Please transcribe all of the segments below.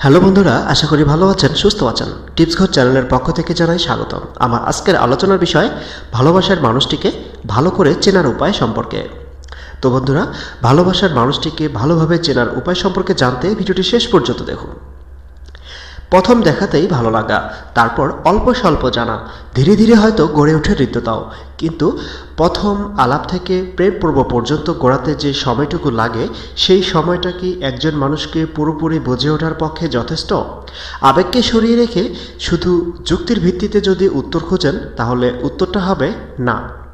Hello বন্ধুরা, আশা করি ভালো আছেন, সুস্থ আছেন। টিপস ঘর চ্যানেলের পক্ষ থেকে জানাই স্বাগতম। আমার আজকের আলোচনার বিষয়, ভালোবাসার মানুষটিকে ভালো করে চেনার উপায় সম্পর্কে। তো বন্ধুরা, ভালোবাসার মানুষটিকে ভালোভাবে চেনার উপায় সম্পর্কে জানতে ভিডিওটি শেষ পর্যন্ত দেখুন। প্রথম দেখাতেই ভালো লাগা। তারপর অল্প স্বল্প জানা। ধীরে ধীরে হয়তো গড়ে ওঠে হৃদ্যতাও কিন্তু প্রথম আলাপ থেকে প্রেম পর্ব পর্যন্ত গড়াতে যে সময়টুকু লাগে, সেই সময়টা কি একজন মানুষকে পুরোপুরি বুঝে ওঠার পক্ষে যথেষ্ট? আবেগকে সরিয়ে রেখে শুধু যুক্তির ভিত্তিতে যদি উত্তর খোঁজেন, তাহলে উত্তরটা হবে না।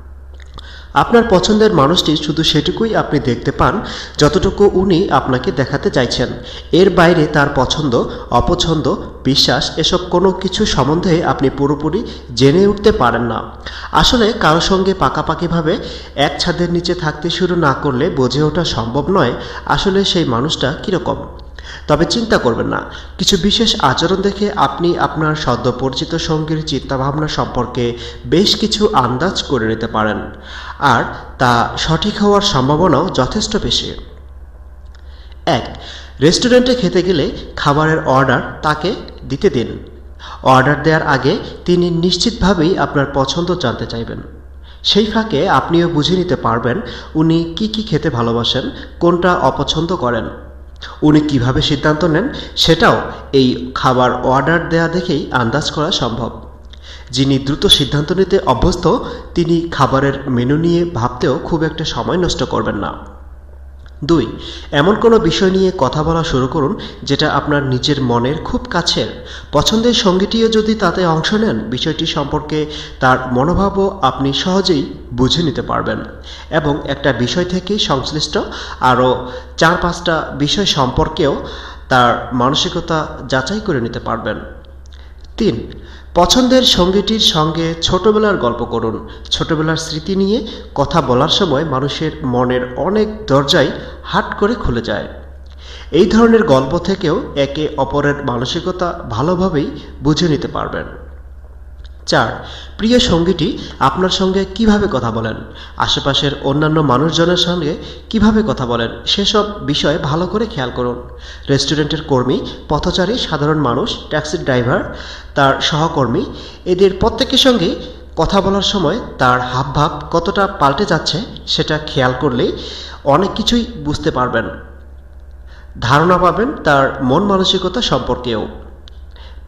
আপনার পছন্দের মানুষটি শুধু সেটুকুই আপনি দেখতে পান, যতটুকু উনি আপনাকে দেখাতে চাইছেন। এর বাইরে তার পছন্দ, অপছন্দ, বিশ্বাস, এসব কোনো কিছু সম্বন্ধে আপনি পুরোপুরি জেনে উঠতে পারেন না। আসলে কারও সঙ্গে পাকাপাকিভাবে এক ছাদের নিচে থাকতে শুরু না করলে বোঝে ওঠা সম্ভব নয় আসলে সেই মানুষটা কীরকম। তবে চিন্তা করবেন না। কিছু বিশেষ আচরণ দেখে আপনি আপনার সদ্য পরিচিত সঙ্গীর চিন্তাভাবনা সম্পর্কে বেশ কিছু আন্দাজ করে নিতে পারেন। আর তা সঠিক হওয়ার সম্ভাবনাও যথেষ্ট বেশি। এক, রেস্টুরেন্টে খেতে গেলে খাবারের অর্ডার তাকে দিতে দিন। অর্ডার দেওয়ার আগে তিনি নিশ্চিতভাবেই আপনার পছন্দ জানতে চাইবেন। সেই ফাঁকে আপনিও বুঝে নিতে পারবেন উনি কি কি খেতে ভালোবাসেন, কোনটা অপছন্দ করেন। উনি কীভাবে সিদ্ধান্ত নেন সেটাও এই খাবার অর্ডার দেয়া দেখেই আন্দাজ করা সম্ভব। যিনি দ্রুত সিদ্ধান্ত নিতে অভ্যস্ত, তিনি খাবারের মেনু নিয়ে ভাবতেও খুব একটা সময় নষ্ট করবেন না। দুই, এমন কোনো বিষয় নিয়ে কথা বলা শুরু করুন যেটা আপনার নিজের মনের খুব কাছের। পছন্দের সঙ্গীটিও যদি তাতে অংশ নেন, বিষয়টি সম্পর্কে তার মনোভাবও আপনি সহজেই বুঝে নিতে পারবেন। এবং একটা বিষয় থেকে সংশ্লিষ্ট আরও চার পাঁচটা বিষয় সম্পর্কেও তার মানসিকতা যাচাই করে নিতে পারবেন। তিন পছন্দের সঙ্গীটির সঙ্গে ছোটবেলার গল্প করুন। ছোটবেলার স্মৃতি নিয়ে কথা বলার সময় মানুষের মনের অনেক দরজাই হাট করে খুলে যায়। এই ধরনের গল্প থেকেও একে অপরের মানসিকতা ভালোভাবেই বুঝে নিতে পারবেন। চার, প্রিয় সঙ্গীটি আপনার সঙ্গে কীভাবে কথা বলেন? আশেপাশের অন্যান্য মানুষজনের সঙ্গে কীভাবে কথা বলেন? সেসব বিষয়ে ভালো করে খেয়াল করুন। রেস্টুরেন্টের কর্মী, পথচারী, সাধারণ মানুষ ট্যাক্সির ড্রাইভার, তার সহকর্মী, এদের প্রত্যেকের সঙ্গে কথা বলার সময় তার হাবভাব কতটা পাল্টে যাচ্ছে সেটা খেয়াল করলেই অনেক কিছুই বুঝতে পারবেন। ধারণা পাবেন তার মন মানসিকতা সম্পর্কেও।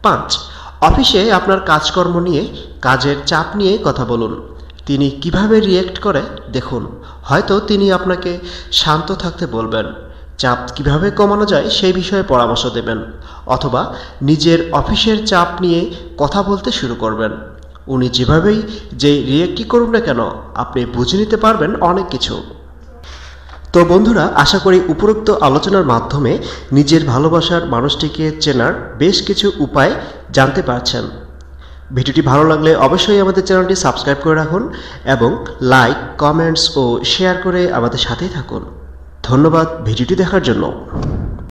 পাঁচ অফিসে আপনার কাজকর্ম নিয়ে কাজের চাপ নিয়ে কথা বলুন। তিনি কীভাবে রিয়েক্ট করে, দেখুন। হয়তো তিনি আপনাকে শান্ত থাকতে বলবেন। চাপ কীভাবে কমানো যায় সেই বিষয়ে পরামর্শ দেবেন। অথবা নিজের অফিসের চাপ নিয়ে কথা বলতে শুরু করবেন। উনি যেভাবেই যে রিয়েক্টই করুন না কেন, আপনি বুঝে নিতে পারবেন অনেক কিছু। তো বন্ধুরা, আশা করি উপরোক্ত আলোচনার মাধ্যমে নিজের ভালোবাসার মানুষটিকে চেনার বেশ কিছু উপায় জানতে পারছেন। ভিডিওটি ভালো লাগলে অবশ্যই আমাদের চ্যানেলটি সাবস্ক্রাইব করে রাখুন এবং লাইক, কমেন্টস ও শেয়ার করে আমাদের সাথেই থাকুন। ধন্যবাদ ভিডিওটি দেখার জন্য।